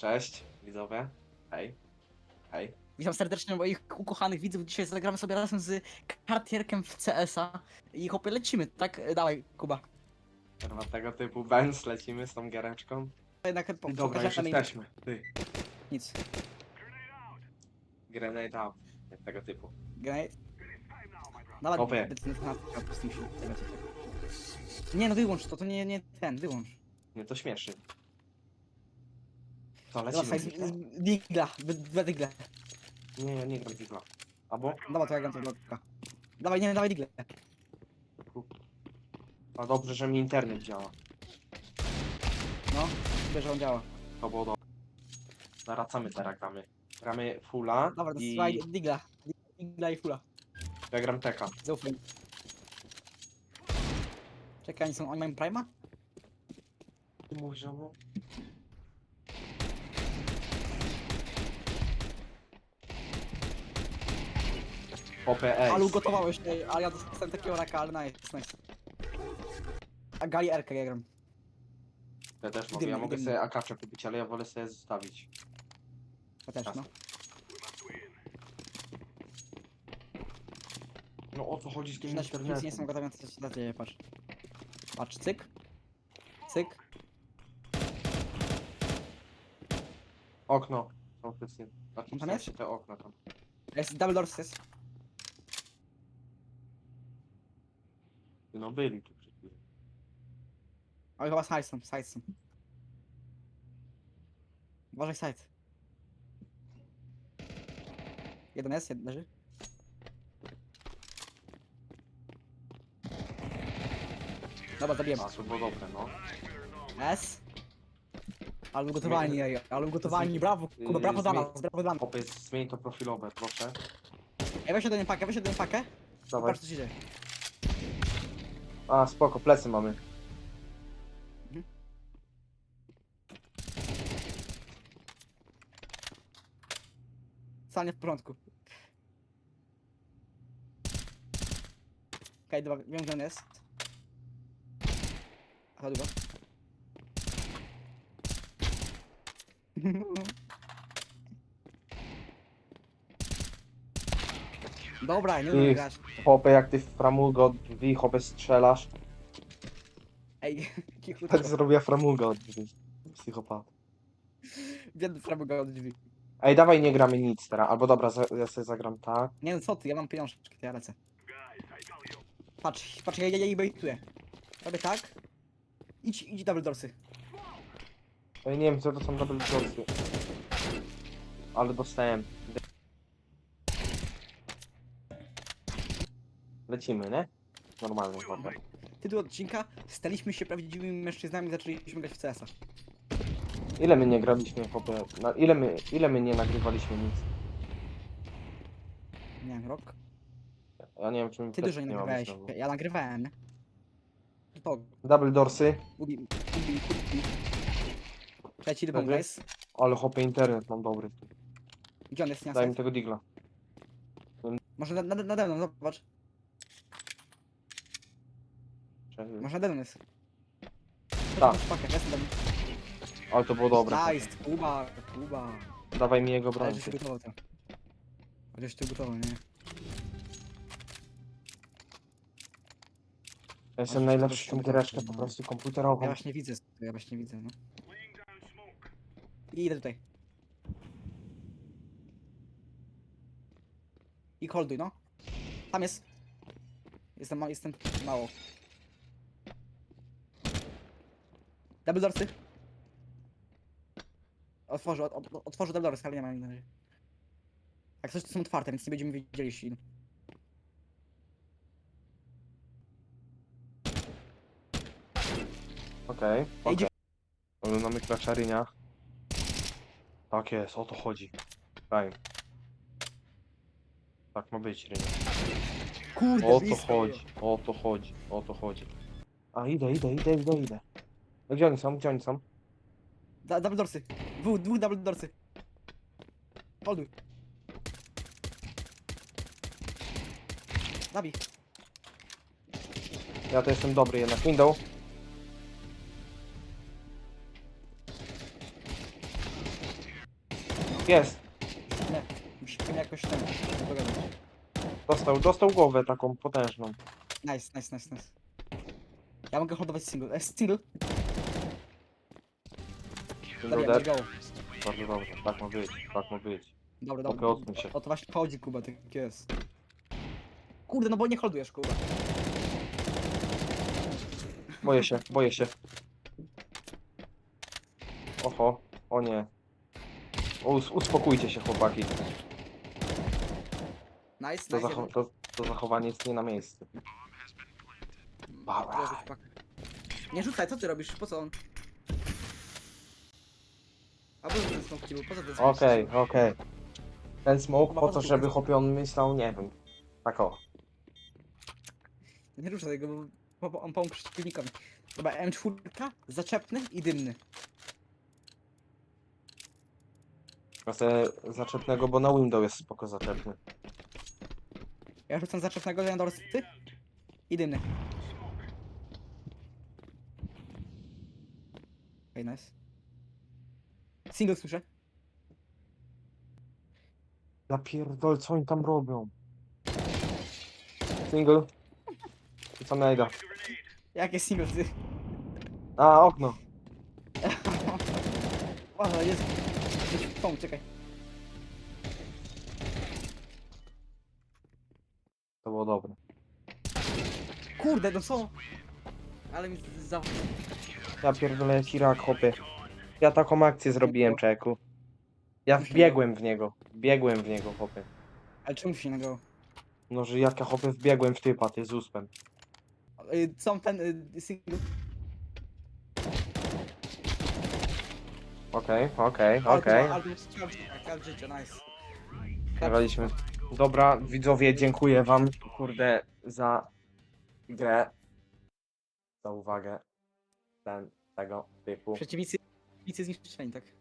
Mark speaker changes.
Speaker 1: Cześć, widzowie. Hej. Hej.
Speaker 2: Witam serdecznie moich ukochanych widzów. Dzisiaj zagramy sobie razem z kartierkiem w CS-a. I chłopie, lecimy, tak? E, Dawaj, Kuba.
Speaker 1: Kurwa, tego typu Benz lecimy z tą giereczką.
Speaker 2: Jednak po,
Speaker 1: dobra, już jesteśmy. Ty.
Speaker 2: nic.
Speaker 1: Grenade out. Nie, Tego typu.
Speaker 2: Grenade. Dawaj, się. Nie no, wyłącz to, to nie, nie ten, wyłącz.
Speaker 1: Nie, to śmieszy. To
Speaker 2: Dobra,
Speaker 1: lecimy.
Speaker 2: z, z, digla, we-.
Speaker 1: Nie, ja nie gram Digla. Albo?
Speaker 2: Dobra, to ja gram tego bloka. Dawaj, nie, dawaj digle.
Speaker 1: A dobrze, że mi internet działa.
Speaker 2: No, wiesz, że on działa.
Speaker 1: To było dobre. Naracamy teraz gramy. Gramy fulla
Speaker 2: Dobra, to
Speaker 1: i
Speaker 2: słuchaj, digla. Digla i fula.
Speaker 1: ja gram teka.
Speaker 2: Zaufaj. Czekaj, oni są, oni mają prima?
Speaker 1: Ty mówisz, że? Ace.
Speaker 2: Ale ugotowałeś, ej, ale ja dostałem takiego raka, ale nice, nice. A Gali Erkę ja gram.
Speaker 1: Ja też mogę, ja
Speaker 2: Dymny,
Speaker 1: mogę
Speaker 2: dymny.
Speaker 1: sobie akacze kupić, ale ja wolę sobie zostawić.
Speaker 2: Ja też, no.
Speaker 1: No o co chodzi z tym
Speaker 2: Na nic nie są
Speaker 1: internetem?
Speaker 2: gotowe, co się dzieje, patrz. Patrz, cyk. Cyk.
Speaker 1: Okno. Są wszyscy. Znaczy, w
Speaker 2: jest?
Speaker 1: sensie te okna tam.
Speaker 2: Jest double doors, jest.
Speaker 1: No byli tu przed chwilą.
Speaker 2: Ale chyba side są, side są. Uważaj side. Jeden jest, jeden leży. Dobra, zabiłem.
Speaker 1: A, to było dobre, no.
Speaker 2: S. Ale ugotowani, ej, ale ugotowani, brawo, Kuba,
Speaker 1: Yy,
Speaker 2: brawo dla
Speaker 1: zmień-
Speaker 2: nas, brawo dla nas.
Speaker 1: Popy, zmień to profilowe, proszę.
Speaker 2: Ej, weź jeden pakę, weź jeden pakę.
Speaker 1: Dawaj.
Speaker 2: Patrz co się dzieje.
Speaker 1: A, spoko, plecy mamy.
Speaker 2: Stanie w porządku. Okej, dobra, wiem gdzie on jest. Aha, długo. Dobra, nie
Speaker 1: I-
Speaker 2: grać.
Speaker 1: Popy, jak ty w framugę od drzwi, hopę strzelasz.
Speaker 2: Ej,
Speaker 1: Tak zrobię framugę od drzwi. Psychopat.
Speaker 2: biedny framuga od drzwi.
Speaker 1: Ej, dawaj nie gramy nic teraz. Albo dobra, za, ja sobie zagram tak.
Speaker 2: Nie no co ty, ja mam pieniążki, ja lecę. Patrz, patrz, ja, ja, ja jej bejtuję. Robię tak. Idź, idź double dorsy.
Speaker 1: Ej, nie wiem, co to są double dorsy. Ale dostałem. Lecimy, nie? Normalnie chyba.
Speaker 2: Tytuł odcinka Staliśmy się prawdziwymi mężczyznami i zaczęliśmy grać w CS-a.
Speaker 1: Ile my nie graliśmy, chłopie? Na, ile, my, ile my nie nagrywaliśmy nic?
Speaker 2: Nie wiem, rok.
Speaker 1: Ja nie wiem, czy my
Speaker 2: Ty dużo nie nagrywałeś. Ja nagrywałem, nie? To,
Speaker 1: Double dorsy.
Speaker 2: ubi, ubi, ubi. Trzeci dybą,
Speaker 1: Dobry.
Speaker 2: guys.
Speaker 1: Ale chłopie, internet mam dobry.
Speaker 2: Gdzie on jest, nie
Speaker 1: Daj mi tego digla.
Speaker 2: Może na- na- nade mną, zobacz. Mną jest.
Speaker 1: Tak.
Speaker 2: Pakę, jest mną.
Speaker 1: Ale to było dobre.
Speaker 2: Nice, Kuba, Kuba.
Speaker 1: Dawaj mi jego
Speaker 2: Ale
Speaker 1: broń.
Speaker 2: żeś ty gotował to. Chociaż ty nie?
Speaker 1: Ja jestem najlepszy w tym giereczkę, po
Speaker 2: no.
Speaker 1: prostu
Speaker 2: Ja
Speaker 1: komputerową.
Speaker 2: właśnie widzę, ja właśnie widzę, no. I idę tutaj. I holduj, no. Tam jest. Jestem, ma, jestem mało. Double doorsy. Otworzę, od, od, otworzę double doorsy, ale nie ma na razie. Jak coś to są otwarte, więc nie będziemy wiedzieli, jeśli...
Speaker 1: Okej,
Speaker 2: Ej,
Speaker 1: okej.
Speaker 2: gdzie-
Speaker 1: Oglądamy klaczarynia. Tak jest, o to chodzi. Daj. Tak ma być, Rynia.
Speaker 2: Kurde,
Speaker 1: O to
Speaker 2: blisko
Speaker 1: chodzi, o to chodzi, o to chodzi. A idę, idę, idę, idę, idę. No Gdzie oni są, gdzie oni są?
Speaker 2: Da, double doorsy. Dwóch, dwóch double doorsy. Holduj. Zabij.
Speaker 1: Ja to jestem dobry jednak. Window. Jest.
Speaker 2: Nie, musimy jakoś ten dogadać.
Speaker 1: Dostał, dostał głowę taką potężną.
Speaker 2: Nice, nice, nice, nice. Ja mogę hodować single. E, single? Dobra, go.
Speaker 1: Bardzo dobrze, tak ma być, tak ma być.
Speaker 2: Dobra, dobra.
Speaker 1: odsuń się.
Speaker 2: O, to właśnie chodzi, Kuba, tak jest. Kurde, no bo nie holdujesz, Kuba.
Speaker 1: Boję się, boję się. Oho, o nie. Us uspokójcie się chłopaki.
Speaker 2: Nice,
Speaker 1: To,
Speaker 2: nice.
Speaker 1: zacho
Speaker 2: jeden.
Speaker 1: to, to zachowanie jest nie na miejscu. Dobra.
Speaker 2: Nie rzucaj, co ty robisz? Po co on? A co ten smoke ci był? Po co ten smoke?
Speaker 1: Okej, okej. Ten smoke po to, żeby chłopie on myślał, nie wiem. Tak o.
Speaker 2: Nie ruszaj tego, bo- bo on pomógł przeciwnikowi. Dobra, M4, zaczepny i dymny.
Speaker 1: Ja sobie zaczepnego, bo na window jest spoko zaczepny.
Speaker 2: Ja rzucam zaczepnego, ja dorsy i dymny. Okej, nice. Single słyszę.
Speaker 1: Ja pierdol, co oni tam robią? Single. I co najda?
Speaker 2: Jakie single ty?
Speaker 1: A, okno.
Speaker 2: O, jest. Jest pomóż, czekaj.
Speaker 1: To było dobre.
Speaker 2: Kurde, no co? Ale mi za...
Speaker 1: Ja pierdolę jaki rak, chłopie. Ja taką akcję zrobiłem, czeku. Ja wbiegłem w niego. Wbiegłem w niego, chłopie.
Speaker 2: Ale czemu się nagrało?
Speaker 1: No, że jak ja chłopie wbiegłem w typa, ty z uspem.
Speaker 2: Y, Co ten y, single?
Speaker 1: Okej, okej, okej.
Speaker 2: życie, nice.
Speaker 1: Nagraliśmy. Dobra, widzowie, dziękuję wam, kurde, za grę. Za uwagę. Ten, tego typu.
Speaker 2: Przeciwnicy, przeciwnicy zniszczeni, tak?